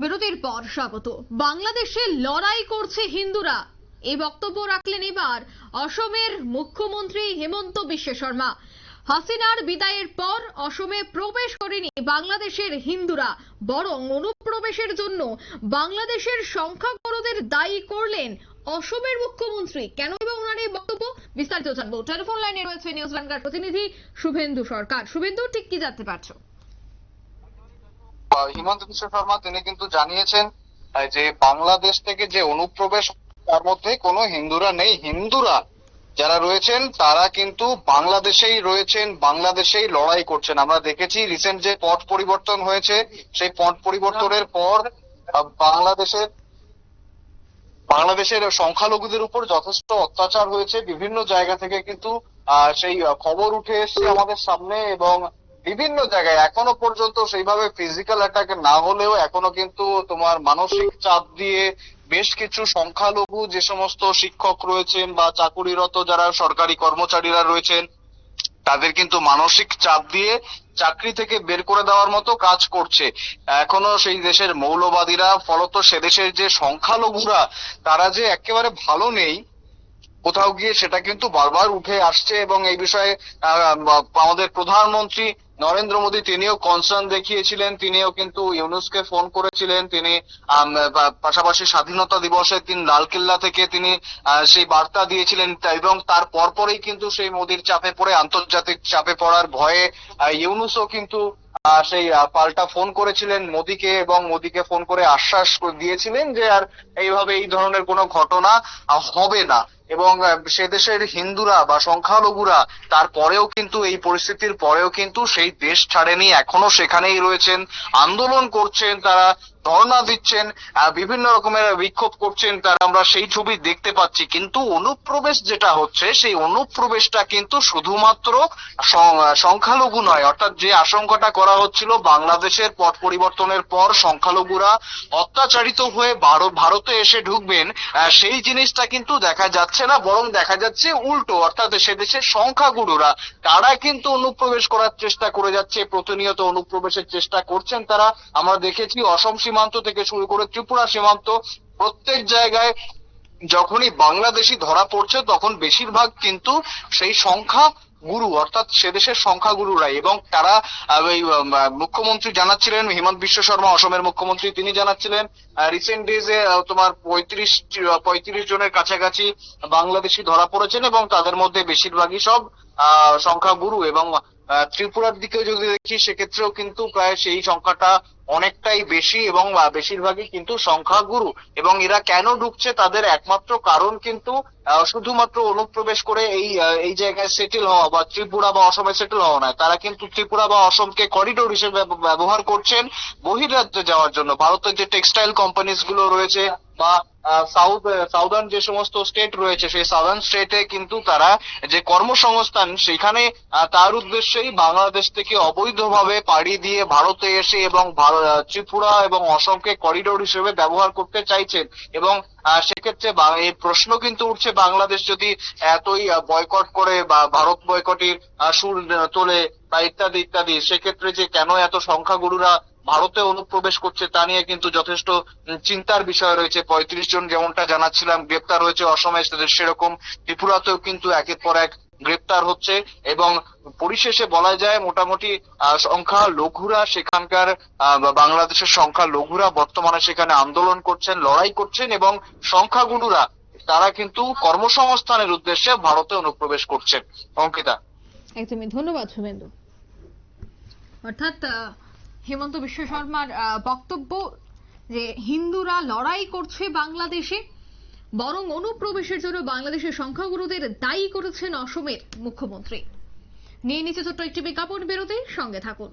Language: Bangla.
বিরতির পর স্বাগত। বাংলাদেশে লড়াই করছে হিন্দুরা। এই বক্তব্য রাখলেন এবার অসমের মুখ্যমন্ত্রী হেমন্ত বিশ্ব শর্মা। হাসিনার বিদায়ের পর অসমে প্রবেশ করেনি বাংলাদেশের হিন্দুরা, বরং অনুপ্রবেশের জন্য বাংলাদেশের সংখ্যাগুরুদের দায়ী করলেন অসমের মুখ্যমন্ত্রী। কেন এবং ওনার এই বক্তব্য? বিস্তারিত জানব। টেলিফোন লাইনে রয়েছে নিউজ বাংলার প্রতিনিধি শুভেন্দু সরকার। শুভেন্দু, ঠিক কি জানতে পারছ? হিমন্ত বিশ্ব শর্মা, তিনি কিন্তু জানিয়েছেন যে বাংলাদেশ থেকে যে অনুপ্রবেশ, তার মধ্যে কোনো হিন্দুরা নেই। হিন্দুরা যারা রয়েছেন, তারা কিন্তু বাংলাদেশেই রয়েছেন, বাংলাদেশেই লড়াই করছেন। আমরা দেখেছি রিসেন্ট যে পট পরিবর্তন হয়েছে, সেই পট পরিবর্তনের পর বাংলাদেশের বাংলাদেশের সংখ্যালঘুদের উপর যথেষ্ট অত্যাচার হয়েছে। বিভিন্ন জায়গা থেকে কিন্তু সেই খবর উঠে এসছে আমাদের সামনে এবং বিভিন্ন জায়গায় এখনও পর্যন্ত সেইভাবে ফিজিক্যাল অ্যাটাক না হলেও এখনও কিন্তু তোমার মানসিক চাপ দিয়ে বেশ কিছু সংখ্যালঘু যে সমস্ত শিক্ষক রয়েছেন বা চাকুরিরত যারা সরকারি কর্মচারীরা রয়েছেন, তাদের কিন্তু মানসিক চাপ দিয়ে চাকরি থেকে বের করে দেওয়ার মতো কাজ করছে। এখনও সেই দেশের মৌলবাদীরা, ফলত সে দেশের যে সংখ্যালঘুরা, তারা যে একেবারে ভালো নেই, কোথাও গিয়ে সেটা কিন্তু বারবার উঠে আসছে এবং এই বিষয়ে আমাদের প্রধানমন্ত্রী নরেন্দ্র মোদী তিনিও কনসার্ন দেখিয়েছিলেন, তিনিও কিন্তু ইউনুসকে ফোন করেছিলেন, তিনি পাশাপাশি স্বাধীনতা দিবসে তিনি লালকেল্লা থেকে তিনি সেই বার্তা দিয়েছিলেন এবং তার পরপরই কিন্তু সেই মোদীর চাপে পড়ে, আন্তর্জাতিক চাপে পড়ার ভয়ে ইউনুসও কিন্তু সেই পাল্টা ফোন করেছিলেন মোদিকে এবং মোদিকে ফোন করে আশ্বাস দিয়েছিলেন যে আর এইভাবে এই ধরনের কোনো ঘটনা হবে না। এবং সে দেশের হিন্দুরা বা সংখ্যালঘুরা তারপরেও কিন্তু এই পরিস্থিতির পরেও কিন্তু সেই দেশ ছাড়েনি, এখনও সেখানেই রয়েছেন, আন্দোলন করছেন তারা। ধর্ণা দিচ্ছেন বিভিন্ন রকমের বিক্ষোভ করছেন তারা, আমরা সেই ছবি দেখতে পাচ্ছি। কিন্তু অনুপ্রবেশ যেটা হচ্ছে, সেই অনুপ্রবেশটা কিন্তু শুধুমাত্র সংখ্যালঘু নয়, অর্থাৎ যে আশঙ্কাটা করা হচ্ছিল, বাংলাদেশের পট পরিবর্তনের পর সংখ্যালঘুরা অত্যাচারিত হয়ে ভারতে এসে ঢুকবেন সেই জিনিসটা কিন্তু দেখা যাচ্ছে না, বরং দেখা যাচ্ছে উল্টো, অর্থাৎ সে দেশের সংখ্যাগুরুরা, তারা কিন্তু অনুপ্রবেশ করার চেষ্টা করে যাচ্ছে, প্রতিনিয়ত অনুপ্রবেশের চেষ্টা করছেন তারা। আমরা দেখেছি অসম সীমান্ত থেকে শুরু করে ত্রিপুরা সীমান্ত প্রত্যেক জায়গায় যখনই বাংলাদেশি ধরা পড়ছে তখন বেশিরভাগ কিন্তু সেই সংখ্যা গুরু অর্থাৎ সে দেশের সংখ্যাগুরুরাই এবং তারা এই মুখ্যমন্ত্রী জানাচ্ছিলেন হিমন্ত বিশ্ব শর্মা অসমের মুখ্যমন্ত্রী তিনি জানাচ্ছিলেন রিসেন্ট ডেজে তোমার পঁয়ত্রিশ পঁয়ত্রিশ জনের কাছাকাছি বাংলাদেশি ধরা পড়েছেন এবং তাদের মধ্যে বেশিরভাগই সব আহ, সংখ্যাগুরু এবং ত্রিপুরার দিকেও যদি দেখি, সেক্ষেত্রেও কিন্তু প্রায় সেই সংখ্যাটা অনেকটাই বেশি এবং বেশিরভাগই কিন্তু সংখ্যাগুরু। এবং এরা কেন ঢুকছে তাদের একমাত্র কারণ কিন্তু শুধুমাত্র অনুপ্রবেশ করে এই এই জায়গায় সেটেল হওয়া বা ত্রিপুরা বা অসমে সেটেল হওয়া নয়। তারা কিন্তু ত্রিপুরা বা অসমকে করিডোর হিসেবে ব্যবহার করছেন বহিরাজ্যে যাওয়ার জন্য। ভারতের যে টেক্সটাইল কোম্পানিজগুলো রয়েছে বা সাউথ সাউদার্ন যে সমস্ত স্টেট রয়েছে, সেই সাউদার্ন স্টেটে কিন্তু তারা যে কর্মসংস্থান, সেখানে তার উদ্দেশ্যেই বাংলাদেশ থেকে অবৈধভাবে পাড়ি দিয়ে ভারতে এসে এবং ত্রিপুরা এবং অসমকে করিডোর হিসেবে ব্যবহার করতে চাইছেন এবং সেক্ষেত্রে এই প্রশ্ন কিন্তু উঠছে বাংলাদেশ যদি এতই বয়কট করে বা ভারত বয়কটের সুর তোলে বা ইত্যাদি ইত্যাদি, সেক্ষেত্রে যে কেন এত সংখ্যাগুরুরা ভারতে অনুপ্রবেশ করছে তা নিয়ে কিন্তু যথেষ্ট চিন্তার বিষয় রয়েছে। পঁয়ত্রিশ জন যেমনটা জানাচ্ছিলাম, গ্রেপ্তার হয়েছে অসমে সেরকম। ত্রিপুরাতেও কিন্তু একের পর এক গ্রেপ্তার হচ্ছে এবং পরিশেষে বলা যায় মোটামুটি সংখ্যা লঘুরা সেখানকার বাংলাদেশের সংখ্যা লঘুরা বর্তমানে সেখানে আন্দোলন করছেন, লড়াই করছেন এবং সংখ্যাগুরুরা, তারা কিন্তু কর্মসংস্থানের উদ্দেশ্যে ভারতে অনুপ্রবেশ করছেন। অঙ্কিতা। একদমই, ধন্যবাদ শুভেন্দু। অর্থাৎ হেমন্ত বিশ্ব শর্মার বক্তব্য যে হিন্দুরা লড়াই করছে বাংলাদেশে, বরং অনুপ্রবেশের জন্য বাংলাদেশের সংখ্যাগুরুদের দায়ী করেছেন অসমের মুখ্যমন্ত্রী। নিয়ে নিচে ছোট্ট একটি বিজ্ঞাপন বেরোতে সঙ্গে থাকুন।